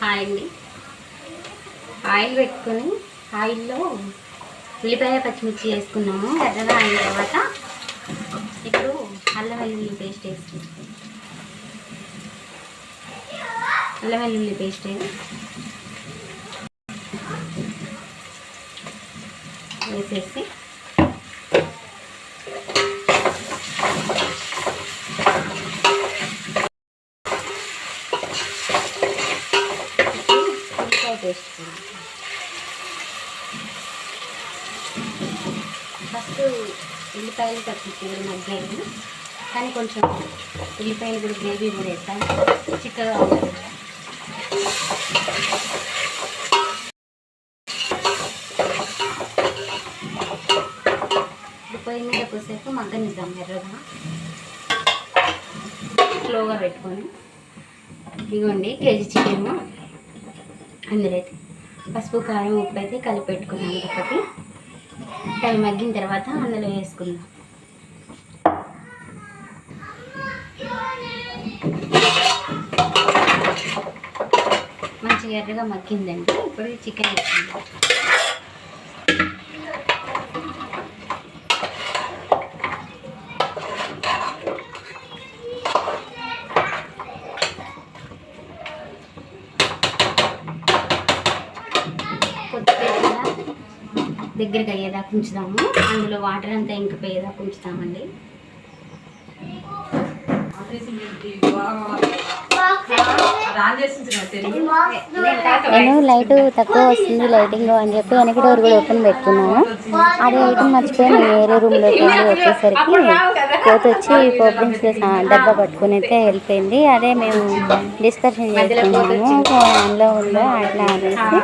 Hi అండి oil పెట్టుకొని ఆయిల్లో ఉల్లిపాయ పచ్చిమిర్చి వేసుకున్నాము ఎర్రగా అయిన తర్వాత ఇప్పుడు అల్లం వెల్లుల్లి పేస్ట్ వేసుకుంటాం అల్లం వెల్లుల్లి పేస్ట్ వేసేసి ఉల్లిపాయ పేస్ట్ ఫస్ట్ ఉల్లిపాయలు పచ్చిమిర్చి మగ్గాయి కానీ కొంచెం ఉల్లిపాయలు కూడా గ్రేవీ కూడా వేస్తాను చిక్కగా ఉంటుంది ఇప్పుడు పొయ్యి మీద కొద్దిసేపు మగ్గనిద్దాం ఎర్రగా. స్లోగా పెట్టుకొని. ఇగోండి కేజీ చికెన్. అందులో అయితే పసుపు కారం ఉప్పు అయితే కలిపి పెట్టుకున్నాను ఒకటి. అవి మగ్గిన తర్వాత అందులో వేసుకుందాం. మంచిగా ఎర్రగా మగ్గిందండి ఇప్పుడు చికెన్ వేసుకుందాం కొద్దిగా దగ్గరికి అయ్యేదాకా ఉంచుదాము. అందులో వాటర్ అంతా ఇంకిపోయేదాకా ఉంచుతామండి. నేను లైట్ తక్కువ వస్తుంది లైటింగ్ అని చెప్పి వెనక డోర్ కూడా ఓపెన్ పెట్టుకున్నాను. అదే ఐటమ్ మర్చిపోయి నేను వేరే రూమ్లోకి వెళ్ళి వచ్చేసరికి కోత వచ్చి పోపింగ్స్లో డబ్బా పట్టుకుని అయితే వెళ్ళిపోయింది. అదే మేము డిస్కషన్ చేసుకున్నాము. ఆన్లో ఉందో అట్లా అనేసి.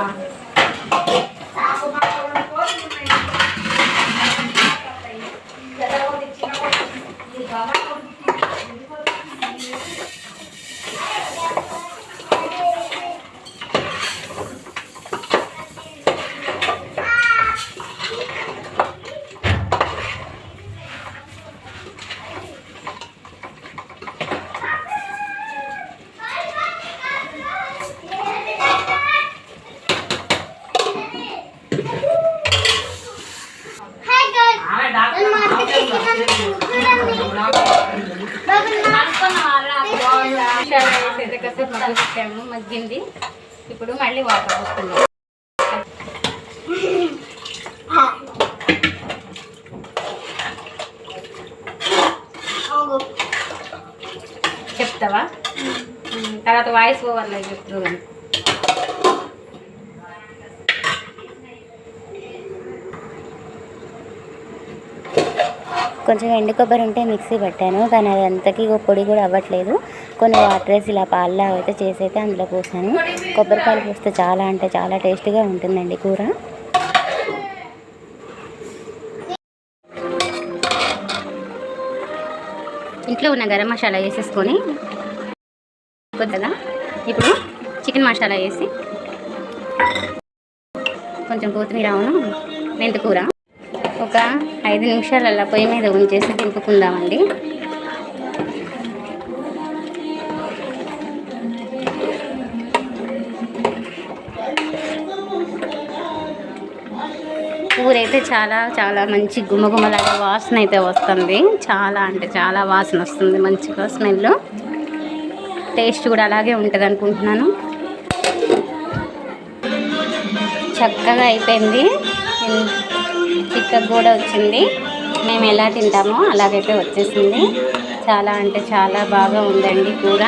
పెట్టాము మగ్గింది ఇప్పుడు మళ్ళీ వాటర్ పోస్తున్నాం చెప్తావా తర్వాత వాయిస్ ఓవర్లో చెప్తావు కొంచెం ఎండు కొబ్బరి ఉంటే మిక్సీ పెట్టాను కానీ అది అంతకి పొడి కూడా అవ్వట్లేదు. కొన్ని వాటర్ వేసి ఇలా పాల్లా అయితే చేసి అయితే అందులో పోసాను. కొబ్బరికాయలు పోస్తే చాలా అంటే చాలా టేస్టీగా ఉంటుందండి కూర. ఇంట్లో ఉన్న గరం మసాలా వేసేసుకొని కొద్దిగా ఇప్పుడు చికెన్ మసాలా వేసి కొంచెం కొత్తిమీర అవును మెంతికూర. ఒక ఐదు నిమిషాలల్లా పొయ్యి మీద ఉంచేసి దింపుకుందామండి. ఊరైతే చాలా చాలా మంచి గుమగుమలాడే వాసన అయితే వస్తుంది. చాలా అంటే చాలా వాసన వస్తుంది మంచిగా స్మెల్ టేస్ట్ కూడా అలాగే ఉంటుంది అనుకుంటున్నాను చక్కగా అయిపోయింది. పికప్ కూడా వచ్చింది. మేము ఎలా తింటామో అలాగైతే వచ్చేసింది. చాలా అంటే చాలా బాగా ఉందండి కూర.